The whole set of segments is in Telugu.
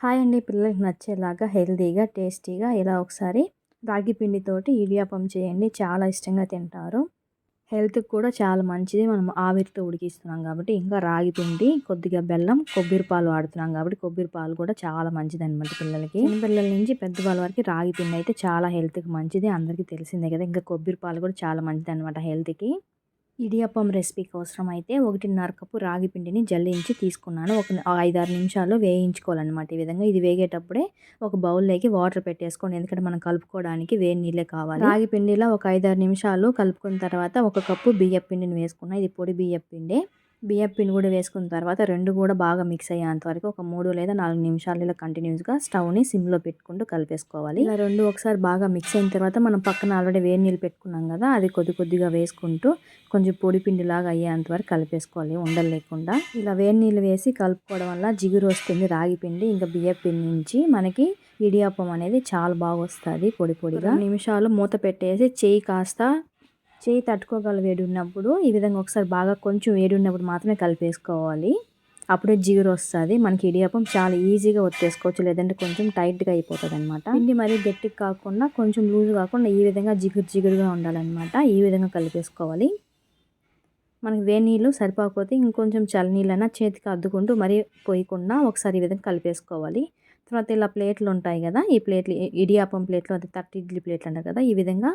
హాయ్ అండి పిల్లలకి నచ్చేలాగా హెల్తీగా టేస్టీగా ఇలా ఒకసారి రాగి పిండితోటి ఇడియాపం చేయండి. చాలా ఇష్టంగా తింటారు. హెల్త్కి కూడా చాలా మంచిది. మనం ఆవిరితో ఉడికిస్తున్నాం కాబట్టి ఇంకా రాగి పిండి కొద్దిగా బెల్లం కొబ్బరి పాలు వాడుతున్నాం కాబట్టి కొబ్బరి పాలు కూడా చాలా మంచిది అనమాట పిల్లలకి. పిల్లల నుంచి పెద్దవాళ్ళ వరకు రాగి పిండి అయితే చాలా హెల్త్కి మంచిది. అందరికీ తెలిసిందే కదా ఇంకా కొబ్బరి పాలు కూడా చాలా మంచిది అనమాట హెల్త్కి. ఇడియప్పం రెసిపీ అవసరమైతే అయితే ఒకటిన్నర కప్పు రాగి పిండిని జల్లించి తీసుకున్నాను. ఒక ఐదారు నిమిషాలు వేయించుకోవాలన్నమాట. ఈ విధంగా ఇది వేగేటప్పుడే ఒక బౌల్లోకి వాటర్ పెట్టేసుకోండి. ఎందుకంటే మనం కలుపుకోవడానికి వేడి నీళ్ళే కావాలి. రాగి పిండిలో ఒక ఐదారు నిమిషాలు కలుపుకున్న తర్వాత ఒక కప్పు బియ్య పిండిని వేసుకున్నాను ఇది పొడి బియ్య పిండి. బియ్యం పిండి కూడా వేసుకున్న తర్వాత రెండు కూడా బాగా మిక్స్ అయ్యేంత వరకు ఒక మూడు లేదా నాలుగు నిమిషాలు ఇలా కంటిన్యూస్గా స్టవ్ని సిమ్లో పెట్టుకుంటూ కలిపేసుకోవాలి. ఇలా రెండు ఒకసారి బాగా మిక్స్ అయిన తర్వాత మనం పక్కన ఆల్రెడీ వేడి నీళ్ళు పెట్టుకున్నాం కదా అది కొద్ది కొద్దిగా వేసుకుంటూ కొంచెం పొడి పిండిలాగా అయ్యేంత వరకు కలిపేసుకోవాలి ఉండలు లేకుండా. ఇలా వేడి నీళ్ళు వేసి కలుపుకోవడం వల్ల జిగురు వస్తుంది రాగి పిండి ఇంకా బియ్యం పిండి నుంచి మనకి ఇడియాపం అనేది చాలా బాగా వస్తుంది పొడి పొడిగా. నిమిషాలు మూత పెట్టేసి చేయి కాస్త చేయి తట్టుకోగల వేడి ఉన్నప్పుడు ఈ విధంగా ఒకసారి బాగా కొంచెం వేడి ఉన్నప్పుడు మాత్రమే కలిపేసుకోవాలి. అప్పుడే జిగురు వస్తుంది. మనకి ఇడియాపం చాలా ఈజీగా వచ్చేసుకోవచ్చు లేదంటే కొంచెం టైట్గా అయిపోతుంది అనమాట పిండి మరీ గట్టిగా కాకుండా కొంచెం లూజ్ కాకుండా ఈ విధంగా జిగురు జిగురుగా ఉండాలన్నమాట. ఈ విధంగా కలిపేసుకోవాలి. మనకి వేడి నీళ్ళు సరిపోకపోతే ఇంకొంచెం చల్ల నీళ్ళైనా చేతికి అద్దుకుంటూ మరీ పోయకుండా ఒకసారి ఈ విధంగా కలిపేసుకోవాలి. తర్వాత ఇలా ప్లేట్లు ఉంటాయి కదా ఈ ప్లేట్లు ఇడియాపం ప్లేట్లు అది తట్టి ఇడ్లీ ప్లేట్లు అంటారు కదా ఈ విధంగా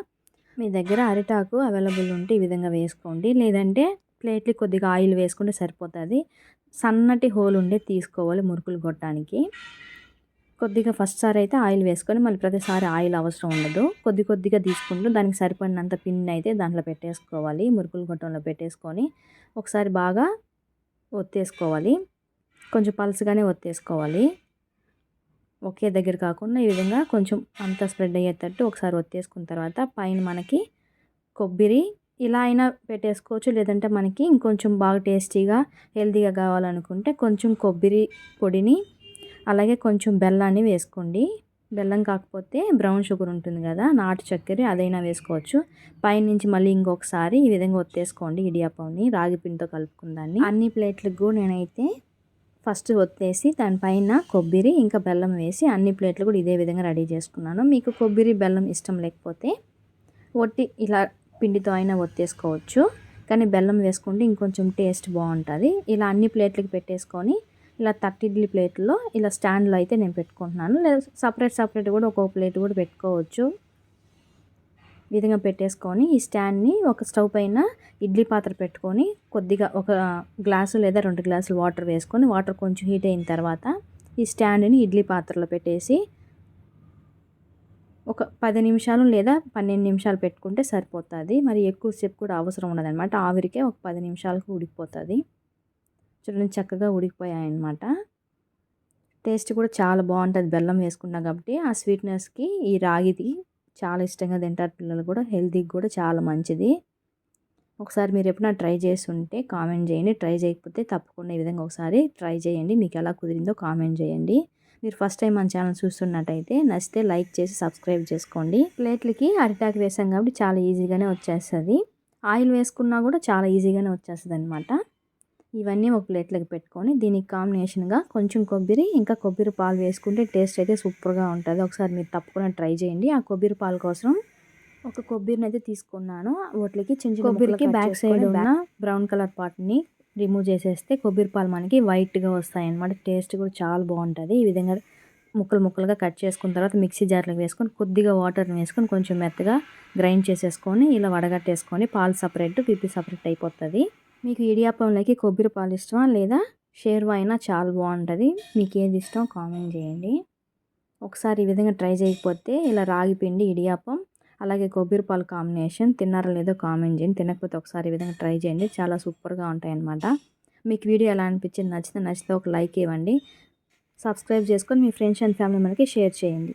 మీ దగ్గర అరిటాకు అవైలబుల్ ఉంటే ఈ విధంగా వేసుకోండి. లేదంటే ప్లేట్లు కొద్దిగా ఆయిల్ వేసుకుంటే సరిపోతుంది. సన్నటి హోల్ ఉండే తీసుకోవాలి మురుకులు కొట్టడానికి కొద్దిగా ఫస్ట్ సారి అయితే ఆయిల్ వేసుకొని మళ్ళీ ప్రతిసారి ఆయిల్ అవసరం ఉండదు. కొద్ది కొద్దిగా తీసుకుంటూ దానికి సరిపడినంత పిన్ అయితే దాంట్లో పెట్టేసుకోవాలి. మురుకులు గొట్టంలో పెట్టేసుకొని ఒకసారి బాగా ఒత్తేసుకోవాలి. కొంచెం పలుసుగానే ఒత్తేసుకోవాలి. ఒకే దగ్గర కాకుండా ఈ విధంగా కొంచెం అంతా స్ప్రెడ్ అయ్యేటట్టు ఒకసారి ఒత్తేసుకున్న తర్వాత పైన మనకి కొబ్బరి ఇలా అయినా పెట్టేసుకోవచ్చు. లేదంటే మనకి ఇంకొంచెం బాగా టేస్టీగా హెల్తీగా కావాలనుకుంటే కొంచెం కొబ్బరి పొడిని అలాగే కొంచెం బెల్లాన్ని వేసుకోండి. బెల్లం కాకపోతే బ్రౌన్ షుగర్ ఉంటుంది కదా నాటు చక్కెర అదైనా వేసుకోవచ్చు. పైనుంచి మళ్ళీ ఇంకొకసారి ఈ విధంగా ఒత్తేసుకోండి. ఇడియాపంని రాగి పిండితో కలుపుకుందాన్ని అన్ని ప్లేట్లకు కూడా నేనైతే ఫస్ట్ ఒత్తేసి దానిపైన కొబ్బరి ఇంకా బెల్లం వేసి అన్ని ప్లేట్లు కూడా ఇదే విధంగా రెడీ చేసుకున్నాను. మీకు కొబ్బరి బెల్లం ఇష్టం లేకపోతే ఒట్టి ఇలా పిండితో అయినా ఒత్తేసుకోవచ్చు. కానీ బెల్లం వేసుకుంటే ఇంకొంచెం టేస్ట్ బాగుంటుంది. ఇలా అన్ని ప్లేట్లకి పెట్టేసుకొని ఇలా తట్టిడ్లీ ప్లేట్లో ఇలా స్టాండ్లో అయితే నేను పెట్టుకుంటున్నాను. లేదా సపరేట్ సపరేట్ కూడా ఒక్కొక్క ప్లేట్ కూడా పెట్టుకోవచ్చు. విధంగా పెట్టేసుకొని ఈ స్టాండ్ని ఒక స్టవ్ పైన ఇడ్లీ పాత్ర పెట్టుకొని కొద్దిగా ఒక గ్లాసు లేదా రెండు గ్లాసులు వాటర్ వేసుకొని వాటర్ కొంచెం హీట్ అయిన తర్వాత ఈ స్టాండ్ని ఇడ్లీ పాత్రలో పెట్టేసి ఒక పది నిమిషాలు లేదా పన్నెండు నిమిషాలు పెట్టుకుంటే సరిపోతుంది. మరి ఎక్కువసేపు కూడా అవసరం ఉండదన్నమాట. ఆవిరికే ఒక పది నిమిషాలకు ఉడికిపోతుంది. చూడండి చక్కగా ఉడికిపోయాయన్నమాట. టేస్ట్ కూడా చాలా బాగుంటుంది బెల్లం వేసుకున్నా కాబట్టి ఆ స్వీట్నెస్కి ఈ రాగిది చాలా ఇష్టంగా తింటారు పిల్లలు కూడా. హెల్తీకి కూడా చాలా మంచిది. ఒకసారి మీరు ఎప్పుడైనా ట్రై చేసి ఉంటే కామెంట్ చేయండి. ట్రై చేయకపోతే తప్పకుండా ఈ విధంగా ఒకసారి ట్రై చేయండి. మీకు ఎలా కుదిరిందో కామెంట్ చేయండి. మీరు ఫస్ట్ టైం మన ఛానల్ చూస్తున్నట్టయితే నచ్చితే లైక్ చేసి సబ్స్క్రైబ్ చేసుకోండి. ప్లేట్లకి అరిటాకు వేసాం కాబట్టి చాలా ఈజీగానే వచ్చేస్తుంది. ఆయిల్ వేసుకున్నా కూడా చాలా ఈజీగానే వచ్చేస్తుంది అనమాట ఇవన్నీ ఒక ప్లేట్లోకి పెట్టుకొని దీనికి కాంబినేషన్గా కొంచెం కొబ్బరి ఇంకా కొబ్బరి పాలు వేసుకుంటే టేస్ట్ అయితే సూపర్గా ఉంటుంది. ఒకసారి మీరు తప్పకుండా ట్రై చేయండి. ఆ కొబ్బరి పాలు కోసం ఒక కొబ్బరిని అయితే తీసుకున్నాను. వాటికి చిన్న కొబ్బరికి బ్యాక్ సైడ్ ఉన్న బ్రౌన్ కలర్ పార్ట్ని రిమూవ్ చేసేస్తే కొబ్బరి పాలు మనకి వైట్గా వస్తాయి అనమాట టేస్ట్ కూడా చాలా బాగుంటుంది. ఈ విధంగా ముక్కలు ముక్కలుగా కట్ చేసుకున్న తర్వాత మిక్సీ జార్లోకి వేసుకొని కొద్దిగా వాటర్ని వేసుకొని కొంచెం మెత్తగా గ్రైండ్ చేసేసుకొని ఇలా వడగట్టేసుకొని పాలు సపరేట్ పిప్పి సపరేట్ అయిపోతుంది. మీకు ఇడియాపంలోకి కొబ్బరి పాలు ఇష్టమా లేదా షేర్వా అయినా చాలా బాగుంటుంది. మీకు ఏది ఇష్టం కామెంట్ చేయండి. ఒకసారి ఈ విధంగా ట్రై చేయకపోతే ఇలా రాగి పిండి ఇడియాపం అలాగే కొబ్బరి పాలు కాంబినేషన్ తిన్నారో లేదో కామెంట్ చేయండి. తినకపోతే ఒకసారి ఈ విధంగా ట్రై చేయండి. చాలా సూపర్గా ఉంటాయన్నమాట. మీకు వీడియో ఎలా అనిపించింది నచ్చితే నచ్చితే ఒక లైక్ ఇవ్వండి. సబ్స్క్రైబ్ చేసుకొని మీ ఫ్రెండ్స్ అండ్ ఫ్యామిలీ మనకి షేర్ చేయండి.